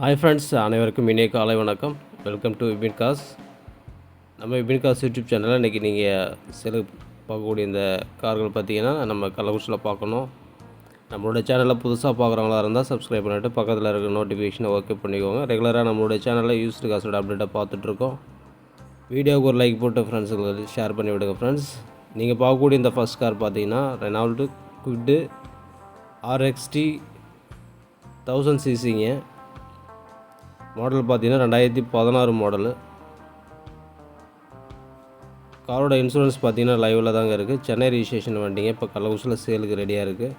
Hi friends அனைவருக்கும் இனிய காலை வணக்கம். வெல்கம் டு விபின் காஸ் நம்ம விபின் காஸ் யூடியூப் சேனலில் இன்றைக்கி நீங்கள் சில பார்க்கக்கூடிய இந்த கார்கள் பார்த்தீங்கன்னா நம்ம கள்ளக்குறிச்சியில் பார்க்கணும். நம்மளோட சேனலில் புதுசாக பார்க்குறவங்களா இருந்தால் சப்ஸ்கிரைப் பண்ணிவிட்டு பக்கத்தில் இருக்க நோட்டிஃபிகேஷனை ஓகே பண்ணிக்கோங்க. ரெகுலராக நம்மளுடைய சேனலில் யூஸ்டு காசோட அப்டேட்டாக பார்த்துட்ருக்கோம் வீடியோவுக்கு ஒரு லைக் போட்டு ஃப்ரெண்ட்ஸுங்களுக்கு ஷேர் பண்ணி விடுங்க ஃப்ரெண்ட்ஸ் நீங்கள் பார்க்கக்கூடிய இந்த ஃபஸ்ட் கார் பார்த்தீங்கன்னா ரெனால்டு குவிட்டு ஆர்எக்ஸ்டி தௌசண்ட் சிசிங்க மாடல் பார்த்தீங்கன்னா ரெண்டாயிரத்தி பதினாறு மாடலு காரோட இன்சூரன்ஸ் பார்த்தீங்கன்னா லைவில் தாங்க இருக்குது சென்னை ரிஜிஸ்ட்ரேஷன் வண்டிங்க. இப்போ கள்ளக்குறிச்சியில் சேலுக்கு ரெடியாக இருக்குது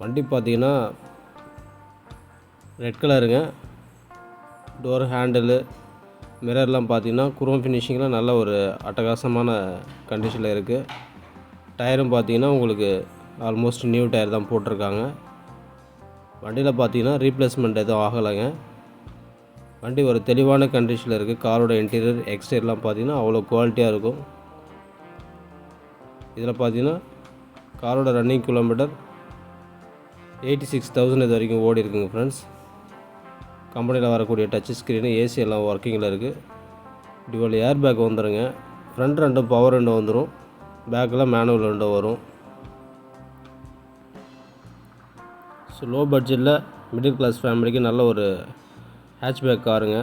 வண்டி பார்த்தீங்கன்னா ரெட் கலருங்க டோர் ஹேண்டிலு மிரர்லாம் பார்த்தீங்கன்னா குரோம் ஃபினிஷிங்கில் நல்ல ஒரு அட்டகாசமான கண்டிஷனில் இருக்குது டயரும் பார்த்தீங்கன்னா உங்களுக்கு ஆல்மோஸ்ட் நியூ டயர் தான் போட்டிருக்காங்க. வண்டியில் பார்த்தீங்கன்னா ரீப்ளேஸ்மெண்ட் எதுவும் ஆகலைங்க. வண்டி ஒரு தெளிவான கண்டிஷனில் இருக்குது காரோட இன்டீரியர் எக்ஸ்டீரியர்லாம் பார்த்தீங்கன்னா அவ்வளோ குவாலிட்டியாக இருக்கும். இதில் பார்த்தீங்கன்னா காரோட running kilometre eighty six thousand இது வரைக்கும் ஓடி இருக்குங்க ஃப்ரெண்ட்ஸ் கம்பெனியில் வரக்கூடிய டச் ஸ்க்ரீனு ஏசி எல்லாம் ஒர்க்கிங்கில் இருக்குது டிவல் ஏர் பேக் வந்துடுங்க ஃப்ரண்ட் ரெண்டும் பவர் ரெண்டும் வந்துடும் பேக்கில் மேனுவல் ரெண்டும் வரும். ஸோ லோ பட்ஜெட்டில் மிடில் கிளாஸ் ஃபேமிலிக்கு நல்ல ஒரு ஹேட்ச்பேக் காருங்க.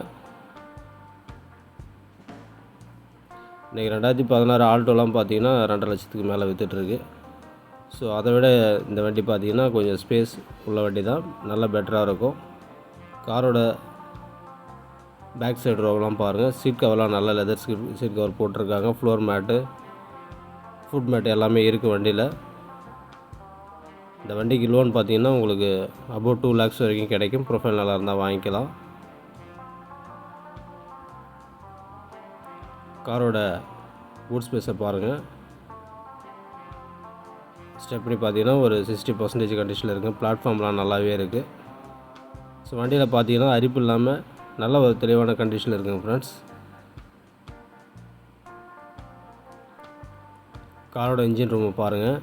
இன்றைக்கி ரெண்டாயிரத்தி பதினாறு ஆல்டோலாம் பார்த்தீங்கன்னா ரெண்டரை லட்சத்துக்கு மேலே விற்றுட்ருக்கு ஸோ அதை விட இந்த வண்டி பார்த்திங்கன்னா கொஞ்சம் ஸ்பேஸ் உள்ள வண்டி தான். நல்லா பெட்டராக இருக்கும். காரோட பேக் சைடு ரோவெலாம் பாருங்கள் சீட் கவர்லாம் நல்ல லெதர் சீட் சீட் கவர் போட்டிருக்காங்க. ஃப்ளோர் மேட்டு ஃபுட் மேட்டு எல்லாமே இருக்குது வண்டியில். இந்த வண்டிக்கு லோன் பார்த்தீங்கன்னா உங்களுக்கு அபவுட் டூ லேக்ஸ் வரைக்கும் கிடைக்கும். ப்ரொஃபைல் நல்லா இருந்தால் வாங்கிக்கலாம். காரோட பூட் ஸ்பேஸை பாருங்கள் ஸ்டெப்னி பார்த்தீங்கன்னா ஒரு சிக்ஸ்டி பர்சன்டேஜ் கண்டிஷனில் இருக்குது பிளாட்ஃபார்ம்லாம் நல்லாவே இருக்குது ஸோ வண்டியில் பார்த்தீங்கன்னா அரிப்பு இல்லாமல் நல்ல ஒரு தெளிவான கண்டிஷனில் இருக்குங்க ஃப்ரெண்ட்ஸ் காரோட இன்ஜின் ரூமை பாருங்கள்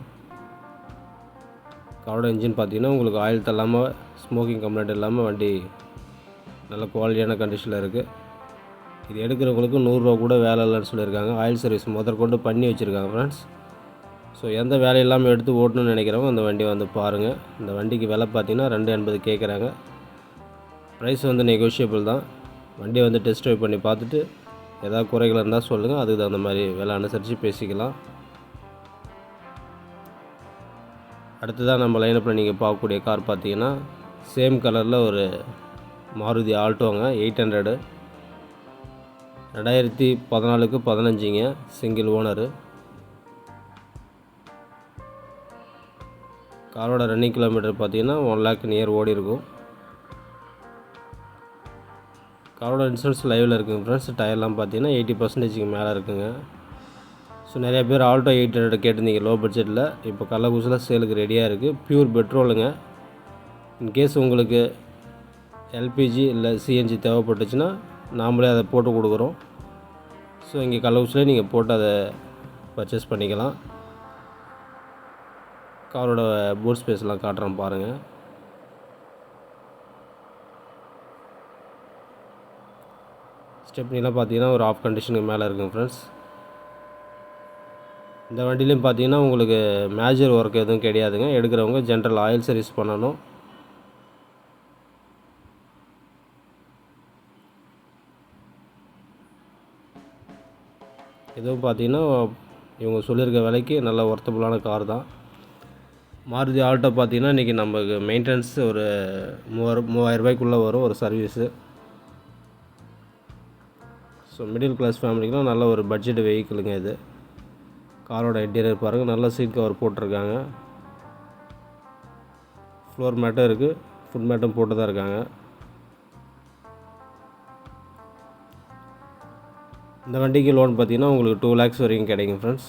காரோட இன்ஜின் பார்த்தீங்கன்னா உங்களுக்கு ஆயில் தள்ளாமல் ஸ்மோக்கிங் கம்ப்ளைண்ட் இல்லாமல் வண்டி நல்ல குவாலிட்டியான கண்டிஷனில் இருக்குது இது எடுக்கிறவங்களுக்கு நூறுரூவா கூட வேலை இல்லைன்னு சொல்லியிருக்காங்க. ஆயில் சர்வீஸ் முதற்கொண்டு பண்ணி வச்சுருக்காங்க ஃப்ரெண்ட்ஸ் ஸோ எந்த வேலை இல்லாமல் எடுத்து ஓட்டணும்னு நினைக்கிறவங்க அந்த வண்டியை வந்து பாருங்கள் இந்த வண்டிக்கு விலை பார்த்தீங்கன்னா ரெண்டு எண்பது கேட்குறாங்க ப்ரைஸ் வந்து நெகோஷியபிள் தான். வண்டியை வந்து டெஸ்ட் ட்ரைவ் பண்ணி பார்த்துட்டு ஏதாவது குறைகள் இருந்தால் சொல்லுங்கள் அதுக்கு தகுந்த மாதிரி விலை அனுசரித்து பேசிக்கலாம். அடுத்ததாக நம்ம லைனப்பில் நீங்கள் பார்க்கக்கூடிய கார் பார்த்தீங்கன்னா சேம் கலரில் ஒரு மாருதி ஆல்டோங்க எயிட் ஹண்ட்ரடு ரெண்டாயிரத்தி பதினாலுக்கு பதினஞ்சுங்க சிங்கிள் ஓனரு காரோட ரன்னிங் கிலோமீட்டர் பார்த்தீங்கன்னா ஒன் லேக் நியர் ஓடி இருக்கும். காரோட இன்சூரன்ஸ் லைவில் இருக்குங்க ஃப்ரெண்ட்ஸ் டயர்லாம் பார்த்தீங்கன்னா எயிட்டி பர்சன்டேஜுக்கு மேலே இருக்குங்க. ஸோ நிறைய பேர் ஆல்டோ எயிட் ஹண்ட்ரட் கேட்டிருந்தீங்க லோ. பட்ஜெட்டில் இப்போ கள்ளக்குறிச்சியில் சேலுக்கு ரெடியாக இருக்குது பியூர் பெட்ரோலுங்க இன்கேஸ் உங்களுக்கு எல்பிஜி இல்லை சிஎன்ஜி தேவைப்பட்டுச்சுன்னா நாமளே அதை போட்டு கொடுக்குறோம். ஸோ இங்கே கள்ளக்குறிச்சியில் நீங்கள் போட்டு அதை பர்ச்சேஸ் பண்ணிக்கலாம். காரோட பூட் ஸ்பேஸ்லாம் காட்டுறோம் பாருங்கள் ஸ்டெப்னிலாம் பார்த்தீங்கன்னா ஒரு ஆஃப் கண்டிஷனுக்கு மேலே இருக்குங்க ஃப்ரெண்ட்ஸ் இந்த வண்டிலையும் பார்த்தீங்கன்னா உங்களுக்கு மேஜர் ஒர்க் எதுவும் கிடையாதுங்க. எடுக்கிறவங்க ஜென்ரல் ஆயில் சர்வீஸ் பண்ணணும். இதுவும் பார்த்தீங்கன்னா இவங்க சொல்லியிருக்க விலைக்கு நல்ல ஒர்த்தபுளான கார் தான். மாருதி ஆல்டோ பார்த்தீங்கன்னா இன்றைக்கி நமக்கு மெயின்டெனன்ஸ் ஒரு மூவாயிரம் மூவாயிரம் ரூபாய்க்குள்ளே வரும் ஒரு சர்வீஸு ஸோ மிடில் கிளாஸ் ஃபேமிலிக்கெலாம் நல்ல ஒரு பட்ஜெட் வெஹிக்கிளுங்க இது. காரோட இன்டீரியர் பாருங்கள் நல்ல சீட் கவர் போட்டிருக்காங்க. ஃப்ளோர் மேட்டும் இருக்குது ஃபுட் மேட்டும் போட்டு தான் இருக்காங்க. இந்த வண்டிக்கு லோன் பார்த்தீங்கன்னா உங்களுக்கு டூ லேக்ஸ் வரைக்கும் கிடைக்கும் ஃப்ரெண்ட்ஸ்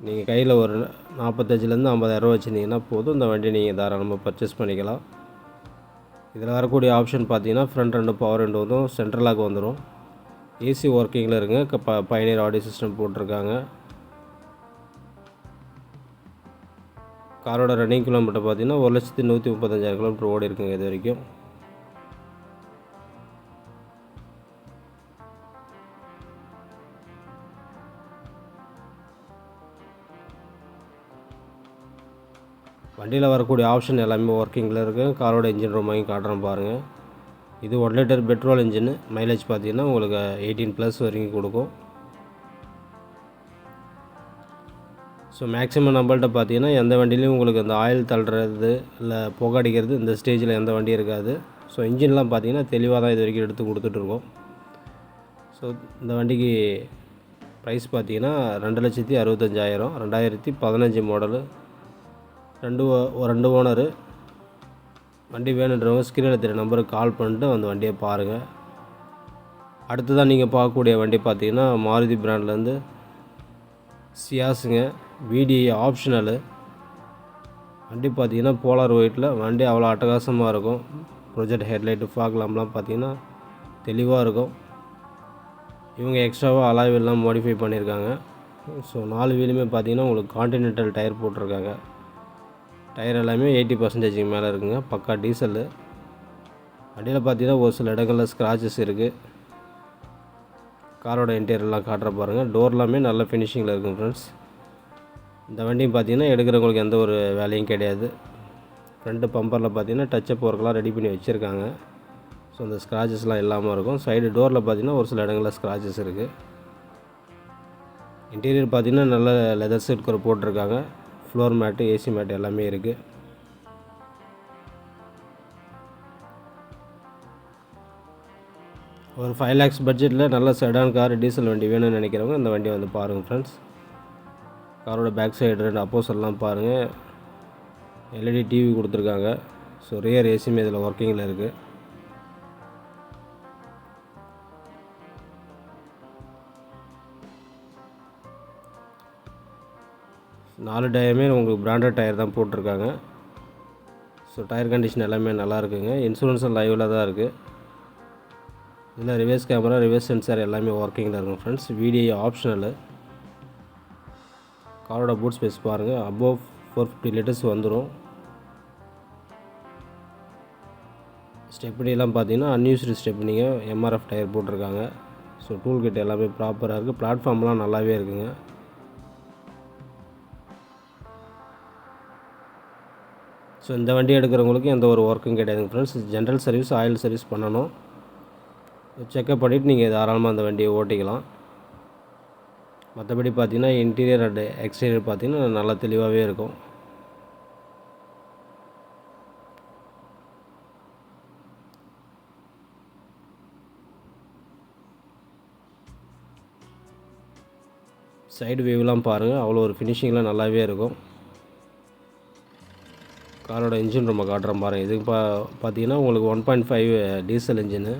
நீங்கள் கையில் ஒரு நாற்பத்தஞ்சிலேருந்து ஐம்பதாயிரரூவா வச்சுருந்தீங்கன்னா போதும். இந்த வண்டி நீங்கள் தாராளமாக பர்ச்சேஸ் பண்ணிக்கலாம். இதில் வரக்கூடிய ஆப்ஷன் பார்த்தீங்கன்னா ஃப்ரண்ட் ரெண்டு பவர் ரெண்டு வந்தும் சென்ட்ரலாக வந்துடும் ஏசி ஒர்க்கிங்கில் இருங்க. இப்போ ப பயணியர் ஆடியோ சிஸ்டம் போட்டிருக்காங்க. காரோட ரன்னிங் கிலோமீட்டர் பார்த்தீங்கன்னா ஒரு லட்சத்தி நூற்றி முப்பத்தஞ்சாயிரம் கிலோமீட்டர் ஓடி இருக்குங்க இது வரைக்கும். வண்டியில் வரக்கூடிய ஆப்ஷன் எல்லாமே ஒர்க்கிங்கில் இருக்குது காரோட இன்ஜின் ரூம் வாங்கி காட்டுறேன் பாருங்கள் இது one litre petrol engine mileage பார்த்தீங்கன்னா உங்களுக்கு எயிட்டீன் ப்ளஸ் வரைக்கும் கொடுக்கும். ஸோ மேக்ஸிமம் நம்மள்ட்ட பார்த்தீங்கன்னா எந்த வண்டியிலையும் உங்களுக்கு அந்த ஆயில் தள்ளுறது இல்லை புகை அடிக்கிறது இந்த ஸ்டேஜில் எந்த வண்டியும் இருக்காது. ஸோ இன்ஜின்லாம் பார்த்தீங்கன்னா தெளிவாக தான் இது வரைக்கும் எடுத்து கொடுத்துட்ருக்கோம் ஸோ இந்த வண்டிக்கு ப்ரைஸ் பார்த்தீங்கன்னா ரெண்டு லட்சத்தி அறுபத்தஞ்சாயிரம் ரெண்டாயிரத்தி பதினஞ்சு மாடலு ரெண்டு ஓ- ஒரு ரெண்டு ஓனரு. வண்டி வேணுன்றவங்க ஸ்க்ரீனில் தெரிய நம்பருக்கு கால் பண்ணிட்டு அந்த வண்டியை பாருங்கள் அடுத்ததான் நீங்கள் பார்க்கக்கூடிய வண்டி பார்த்தீங்கன்னா மாருதி பிராண்ட்லேருந்து சியாஸுங்க விடிஐ ஆப்ஷனலு வண்டி பார்த்தீங்கன்னா போலார் ஒயிட்டில் வண்டி அவ்வளோ அட்டகாசமாக இருக்கும். ப்ரொஜெக்ட் ஹெட்லைட்டு ஃபாக் லாம்ப்லாம் பார்த்தீங்கன்னா தெளிவாக இருக்கும். இவங்க எக்ஸ்ட்ராவாக அலாய்வெல்லாம் மாடிஃபை பண்ணியிருக்காங்க. ஸோ நாலு வீலுமே பார்த்தீங்கன்னா உங்களுக்கு கான்டினென்டல் டயர் போட்டிருக்காங்க. டயர் எல்லாமே எயிட்டி பர்சன்டேஜுக்கு மேலே இருக்குங்க. பக்கா டீசலு வண்டியில் பார்த்தீங்கன்னா ஒரு சில இடங்களில் ஸ்க்ராச்சஸ் இருக்குது காரோட இன்டீரியர்லாம் காட்டுற பாருங்கள் டோர் எல்லாமே நல்ல ஃபினிஷிங்கில் இருக்குங்க ஃப்ரெண்ட்ஸ் இந்த வண்டியும் பார்த்தீங்கன்னா எடுக்கிறவங்களுக்கு எந்த ஒரு வேலையும் கிடையாது. ஃப்ரண்ட்டு பம்பரில் பார்த்தீங்கன்னா டச்சப் ஒர்க்லாம் ரெடி பண்ணி வச்சுருக்காங்க. ஸோ அந்த ஸ்க்ராச்சஸ்லாம் இல்லாமல் இருக்கும். சைடு டோரில் பார்த்தீங்கன்னா ஒரு சில இடங்களில் ஸ்க்ராச்சஸ் இருக்குது இன்டீரியர் பார்த்தீங்கன்னா நல்ல லெதர் சீட் கூட போட்டிருக்காங்க. ஃப்ளோர் மேட்டு ஏசி மேட் எல்லாமே இருக்குது ஒரு ஃபைவ் லேக்ஸ் பட்ஜெட்டில் நல்ல செடான் கார் டீசல் வண்டி வேணும்னு நினைக்கிறவங்க இந்த வண்டியை வந்து பாருங்கள் ஃப்ரெண்ட்ஸ் காரோட பேக் சைடு ரெண்டு அப்போசல்லாம் பாருங்கள் எல்இடி டிவி கொடுத்துருக்காங்க. ஸோ ரியர் ஏசியுமே இதில் ஒர்க்கிங்கில் இருக்குது நாலு டயருமே உங்களுக்கு பிராண்டட் டயர் தான் போட்டிருக்காங்க. ஸோ டயர் கண்டிஷன் எல்லாமே நல்லா இருக்குங்க. இன்சூரன்ஸும் லைவில் தான் இருக்குது இதில் ரிவர்ஸ் கேமரா ரிவர்ஸ் சென்சார் எல்லாமே ஒர்க்கிங்கில் இருக்கும் ஃப்ரெண்ட்ஸ் வீடியோ ஆப்ஷனலு காரோட பூட் ஸ்பேஸ் பாருங்கள் அபோவ் ஃபோர் ஃபிஃப்டி லிட்டர்ஸ் வந்துடும் ஸ்டெப்னிலாம் பார்த்தீங்கன்னா அன்யூஸ்டு ஸ்டெப்னிங்க எம்ஆர்எஃப் டயர் போட்டிருக்காங்க. ஸோ டூல் கிட் எல்லாமே ப்ராப்பராக இருக்குது பிளாட்ஃபார்ம்லாம் நல்லாவே இருக்குங்க. ஸோ இந்த வண்டி எடுக்கிறவங்களுக்கு எந்த ஒரு ஒர்க்கும் கிடையாதுங்க friends general service oil service பண்ணணும். செக்கப் பண்ணிவிட்டு நீங்கள் தாராளமாக அந்த வண்டியை ஓட்டிக்கலாம். மற்றபடி பார்த்தீங்கன்னா இன்டீரியர் அண்ட் எக்ஸ்டீரியர் பார்த்தீங்கன்னா நல்லா தெளிவாகவே இருக்கும். சைடு வியூலாம் பாருங்கள் அவ்வளோ ஒரு ஃபினிஷிங்லாம் நல்லாவே இருக்கும். காரோட இன்ஜின் ரொம்ப காட்டுறேன் பாருங்கள் இதுக்கு பா பார்த்தீங்கன்னா உங்களுக்கு one point five diesel engine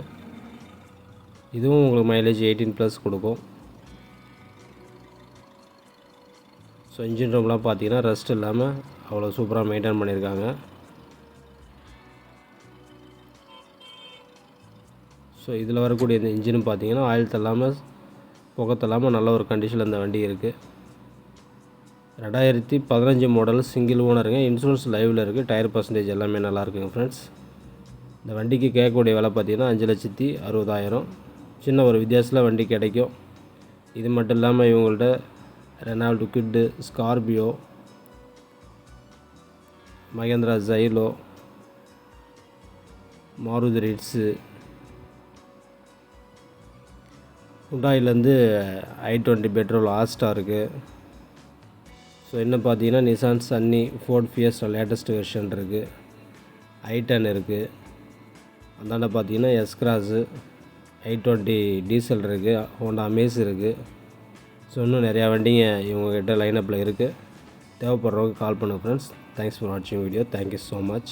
இதுவும் உங்களுக்கு மைலேஜ் எயிட்டீன் ப்ளஸ் கொடுக்கும். ஸோ இன்ஜின் ரூம்லாம் பார்த்தீங்கன்னா ரெஸ்ட் இல்லாமல் அவ்வளோ சூப்பராக மெயின்டைன் பண்ணியிருக்காங்க ஸோ இதில் வரக்கூடிய இந்த இன்ஜினும் பார்த்தீங்கன்னா ஆயில் தள்ளாமல் புகத்தல்லாமல் நல்ல ஒரு கண்டிஷனில் இந்த வண்டி இருக்குது ரெண்டாயிரத்தி பதினஞ்சு மாடல் சிங்கிள் ஓனருங்க இன்சூரன்ஸ் லைவில் இருக்குது டயர் பர்சன்டேஜ் எல்லாமே நல்லா இருக்குங்க ஃப்ரெண்ட்ஸ் இந்த வண்டிக்கு கேட்கக்கூடிய விலை பார்த்தீங்கன்னா அஞ்சு லட்சத்தி அறுபதாயிரம். சின்ன ஒரு வித்தியாசத்தில் வண்டி கிடைக்கும். இது மட்டும் இல்லாமல் இவங்கள்ட்ட Renault kit Scorpio Mahindra Xylo Maruti Ritz ஹுண்டாயிலேருந்து i twenty petrol Asta இருக்குது ஸோ இன்னும் பார்த்தீங்கன்னா Nissan Sunny Ford Fiesta latest version இருக்குது ஐ டென் இருக்குது அந்தாண்ட பார்த்தீங்கன்னா S Cross i twenty diesel இருக்குது ஹோண்டா அமேஸ் இருக்குது ஸோ இன்னும் நிறையா வண்டிங்க இவங்ககிட்ட லைனப்பில் இருக்குது தேவைப்படுறவங்க கால் பண்ணுங்கள் ஃப்ரெண்ட்ஸ் தேங்க்ஸ் ஃபார் வாட்சிங் video thank you so much